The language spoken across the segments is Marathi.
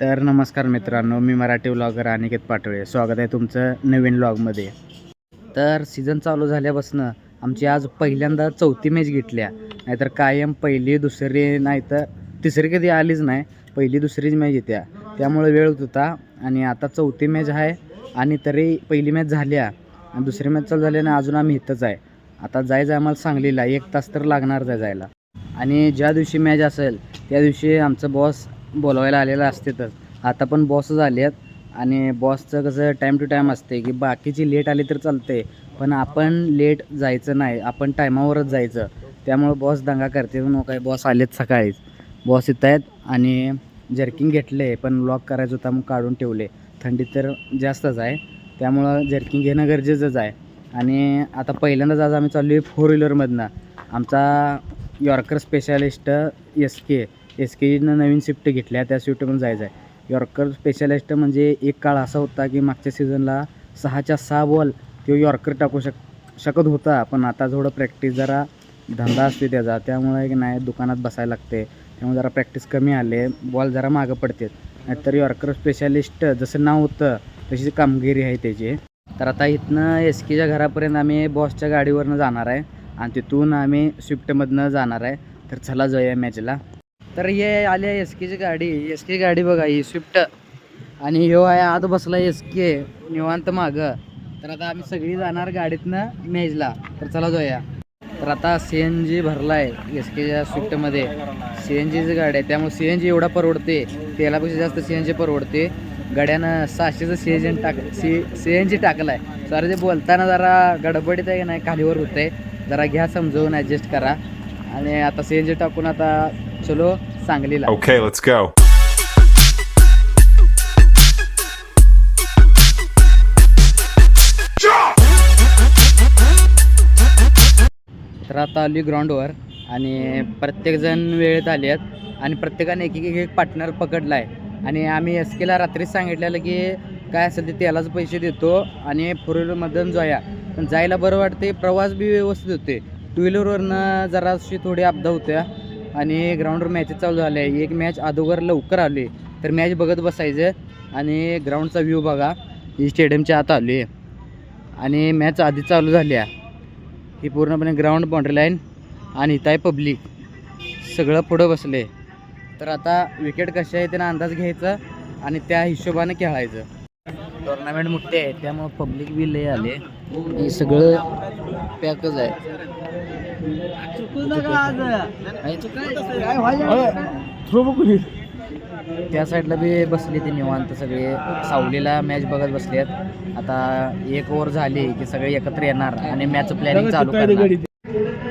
तर नमस्कार मित्रांनो मी मराठी व्लॉगर अनिकेत पाटोळे. स्वागत आहे तुमचं नवीन व्लॉगमध्ये तर सीझन चालू झाल्यापासून आमची आज पहिल्यांदा चौथी मॅच घेतल्या. नाहीतर कायम पहिली दुसरी नाही तर तिसरी कधी आलीच नाही पहिली दुसरीच मॅच येत्या त्यामुळे वेळ होत होता आणि आता चौथी मॅच आहे आणि तरी पहिली मॅच झाल्या. आणि दुसरी मॅच चालू झाल्याने अजून आम्ही इथंच आहे. आता जायचं आम्हाला सांगलीला. एक तास तर लागणार जाय जायला. आणि ज्या दिवशी मॅच असेल त्या दिवशी आमचं बॉस बोलवायला आलेलं तर. आता पण बॉसच आले आहेत आणि बॉसचं कसं टाईम टू टाईम असते की बाकीची लेट आली तर चालते पण आपण लेट जायचं नाही. आपण टायमावरच जायचं. त्यामुळं बॉस दंगा करते. म्हणून काय बॉस आलेत सकाळीच. बॉस येत आहेत आणि जर्किंग घेतले पण लॉक करायचं होता मग काढून ठेवले. थंडी तर जास्तच आहे. त्यामुळं जर्किंग घेणं गरजेचंच आहे. आणि आता पहिल्यांदाच आज आम्ही चाललो आहे फोर व्हीलरमधनं आमचा yorker specialist S K S K जीनं नवीन स्विफ्ट घेतल्या त्या शिफ्टमधून जायचं आहे. यॉर्कर स्पेशलिस्ट म्हणजे एक काळ असा होता की मागच्या सीझनला सहाच्या सहा बॉल तो यॉर्कर टाकू शक शकत होता पण आता थोडं प्रॅक्टिस जरा धंदा असते त्याचा. त्यामुळे की नाही दुकानात बसायला लागते त्यामुळे जरा प्रॅक्टिस कमी आले बॉल जरा मागं पडतात. नाहीतर यॉर्कर स्पेशालिस्ट जसं नाव होतं तशी कामगिरी आहे त्याची. तर आता इथनं एस केच्या घरापर्यंत आम्ही बॉसच्या गाडीवरनं जाणार आहे. आणि तिथून आम्ही स्विफ्टमधनं जाणार आहे. तर चला जाऊया मॅचला तर हे आले एस केची गाडी. एस के गाडी बघा ही स्विफ्ट आणि ह्यो आहे आत बसला एस के निवांत मागं. तर आता आम्ही सगळी जाणार गाडीतनं मेजला. तर चला जाऊया. तर आता सी एन जी भरला आहे एस केच्या स्विफ्टमध्ये सी एन जीची गाडी आहे. त्यामुळे सी एन जी एवढा परवडते. तेलापेक्षा जास्त सी एन जी परवडते. गड्यानं सहाशेचं सी एन जी टाक सी सी एन जी टाकलाय. आहे सर जे बोलताना जरा गडबडीत आहे की नाही खालीवर आहे जरा घ्या समजवून ॲडजस्ट करा. आणि आता सी एन जी टाकून आता चलो. सांगलीला. Okay, let's go. तर आता आली ग्राउंडवर आणि प्रत्येकजण वेळेत आले आहेत आणि प्रत्येकाने एक एक एक पार्टनर पकडला आहे आणि आम्ही एस केला रात्रीच सांगितलेलं की काय असेल ते तेलाचे पैसे देतो आणि फोर व्हीलरमधून जाऊया. पण जायला बरं वाटते प्रवास बी व्यवस्थित होते टू व्हीलरवरनं जराशी थोडी अपदा होत्या. आणि ग्राउंडवर मॅचेस चालू झाल्या एक मॅच अगोदर लवकर आली तर मॅच बघत बसायचं आणि ग्राउंडचा व्ह्यू बघा. ही स्टेडियमच्या आत आली. आणि मॅच आधी चालू झाली आहे ही पूर्णपणे ग्राउंड बाउंड्री लाईन आणि इथं आहे पब्लिक सगळं पुढं बसले. तर आता विकेट कसे आहे त्यानं अंदाज घ्यायचा आणि त्या हिशोबाने खेळायचं. टुर्नामेंट मोठे आहे त्यामुळं पब्लिक बी लय आले. हे सगळं पॅकच आहे. त्या साईडला बी बसली ती निवांत सगळे. सावलीला मॅच बघत बसले आहेत आता एक ओव्हर झाली की सगळे एकत्र येणार आणि मॅच प्लॅनिंग चालू करणार.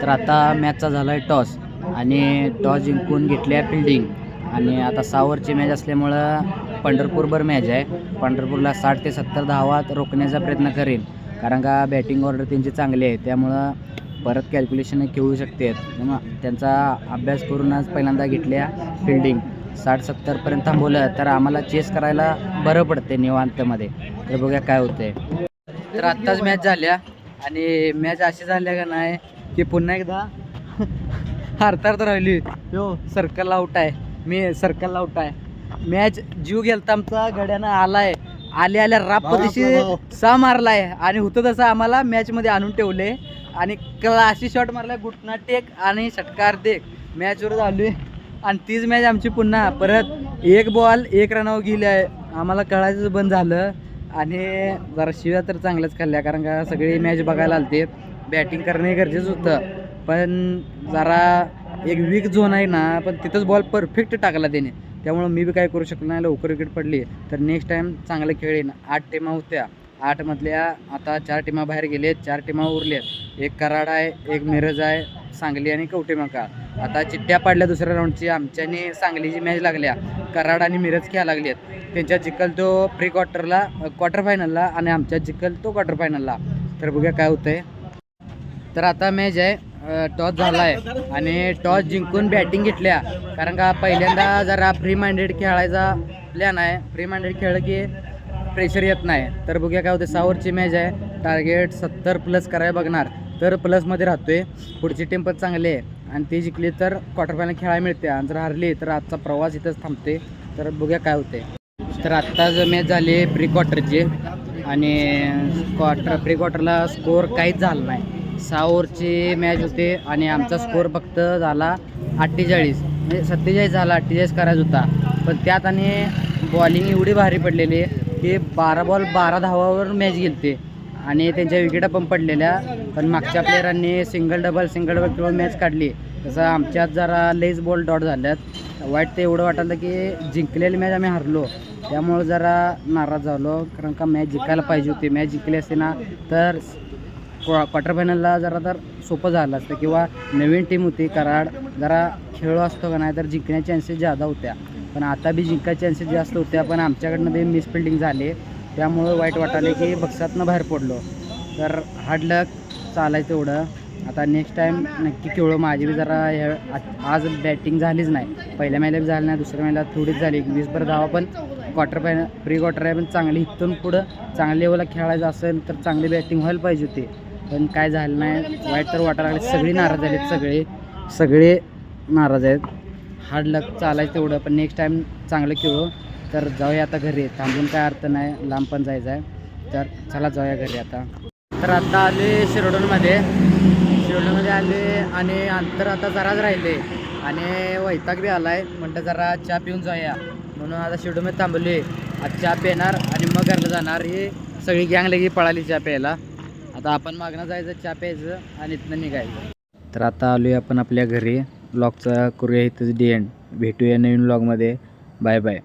तर आता मॅचचा झाला आहे टॉस आणि टॉस जिंकून घेतली आहे फिल्डिंग आणि आता सहा ओव्हरची मॅच असल्यामुळं पंढरपूरभर मॅच आहे. पंढरपूरला साठ ते सत्तर धावात रोखण्याचा प्रयत्न करेन. कारण का बॅटिंग ऑर्डर त्यांची चांगली आहे. त्यामुळं परत कॅल्क्युलेशन खेळू शकते त्यांचा अभ्यास करूनच पहिल्यांदा घेतल्या फिल्डिंग साठ सत्तरपर्यंत थांबवलं तर आम्हाला चेस करायला बरं पडते निवांतमध्ये. तर बघूया काय होतंय. तर आत्ताच मॅच झाल्या आणि मॅच अशी झाल्या का नाही की पुन्हा एकदा हारतार तर राहिली. हो सर्कल आउट आहे. मी सर्कल आउट आहे. मॅच जीव गेलता आमचा गड्यानं आलाय. आल्या आल्या राप दिवशी सा मारलाय. आणि होतं तसं आम्हाला मॅचमध्ये आणून ठेवले आणि क्लासी शॉट मारला गुटना टेक आणि षटकार देख. मॅचवर झालोय आणि तीच मॅच आमची पुन्हा. परत एक बॉल एक रनावर गेली आहे. आम्हाला कळायचं बंद झालं. आणि जरा शिव्या तर चांगल्याच खाल्ल्या कारण का सगळी मॅच बघायला आलते. बॅटिंग करणे गरजेचं होतं. पण जरा एक वीक झोन आहे ना पण तिथंच बॉल परफेक्ट टाकला त्याने. त्यामुळं मी बी काय करू शकलो नाही लवकर विकेट पडली. तर नेक्स्ट टाईम चांगलं खेळेन आठ टीमा होत्या आठमधल्या आता चार टीमा बाहेर गेलेत चार टीमा उरलेत एक कराड आहे एक मिरज आहे सांगली आणि कवटेमका आता चिठ्ठ्या पाडल्या दुसऱ्या राऊंडची आमच्याने सांगलीची मॅच लागल्या. कराड आणि मिरज खेळा आहेत. त्यांच्या जिकल तो प्री क्वार्टरला क्वार्टर फायनलला आणि आमच्या जिकल तो क्वार्टर फायनलला तर बघूया काय होतं आहे तर आता मॅच आहे टॉस झाला आहे आणि टॉस जिंकून बॅटिंग घेतल्या. कारण का पहिल्यांदा जरा फ्री माइंडेड खेळायचा प्लॅन आहे. फ्री माइंडेड खेळलं की प्रेशर येत नाही. तर बघूया काय होते सावरची मॅच आहे. टार्गेट सत्तर प्लस करायला बघणार. तर प्लसमध्ये राहतोय. पुढची टीम पण चांगली आहे. आणि ती जिंकली तर क्वार्टर फायनल खेळायला मिळते. आणि जर हरली तर आजचा प्रवास इथंच थांबते. तर बघूया काय होते तर आत्ता जर मॅच झाली प्री क्वार्टरची आणि क्वार्टर प्री क्वार्टरला स्कोअर काहीच झाला नाही. सहा ओव्हरची मॅच होते. आणि आमचा स्कोअर फक्त झाला अठ्ठेचाळीस. म्हणजे सत्तेचाळीस झाला अठ्ठेचाळीस करायचा होता. पण त्यात आणि बॉलिंग एवढी भारी पडलेली ते बारा बॉल बारा धावावर मॅच गेलते. आणि त्यांच्या विकेटा पण पडलेल्या. पण मागच्या प्लेयरांनी सिंगल डबल सिंगल डबल किंवा मॅच काढली. तसं आमच्यात जरा लेस बॉल डॉट झाल्यात. वाईट ते एवढं वाटलं की जिंकलेली मॅच आम्ही हरलो. त्यामुळं जरा नाराज झालो. कारण का मॅच जिंकायला पाहिजे होती. मॅच जिंकली असते ना तर क्वार्टर फायनलला जरा तर सोपं झालं असतं. किंवा नवीन टीम होती कराड. जरा खेळलो असतो का नाही तर जिंकण्याचे चान्सेस जादा होत्या. पण आता बी जिंकायचे चान्सेस जास्त होत्या पण आमच्याकडनं ते मिसफिल्डिंग झाले. त्यामुळं वाईट वाटाले की बक्षातनं बाहेर पडलो. तर हार्ड लक चालायचं तेवढं आता नेक्स्ट टाईम नक्की खेळू. माझी बी जरा आज बॅटिंग झालीच नाही. पहिल्या महिला बी झाली नाही. दुसऱ्या महिला थोडीच झाली. वीसभर धावा पण क्वार्टर फायनल प्री क्वार्टर आहे पण चांगली इथून पुढं चांगल्या लेवलला खेळायचं असेल तर चांगली बॅटिंग व्हायला पाहिजे होती. पण काय झालं नाही. वाईट तर वाटायला लागले. सगळी नाराज आहेत सगळे. सगळे नाराज आहेत. हार्ड लक चालायचं तेवढं पण नेक्स्ट टाईम चांगलं खेळू. तर जाऊया आता घरी. थांबून काय अर्थ नाही लांब पण जायचं आहे. तर चला जाऊया घरी आता. तर आता आले शिरोडोनमध्ये शिरोडोनमध्ये आले आणि अंतर आता जराच राहिले. आणि वैताग बी आला आहे म्हणतं जरा चहा पिऊन जाऊया. म्हणून आता शिरोडोनमध्ये थांबले आता चहा पिणार आणि मग घरला जाणार. ही सगळी गँग लगी पळाली चहा प्यायला. आता आपण मागणं जायचं चहा प्यायचं आणि इथनं निघायचं. तर आता आलोय आपण आपल्या घरी. ब्लॉगचा करूया इथंच डी एंड भेटूया नवीन ब्लॉगमध्ये. Bye bye.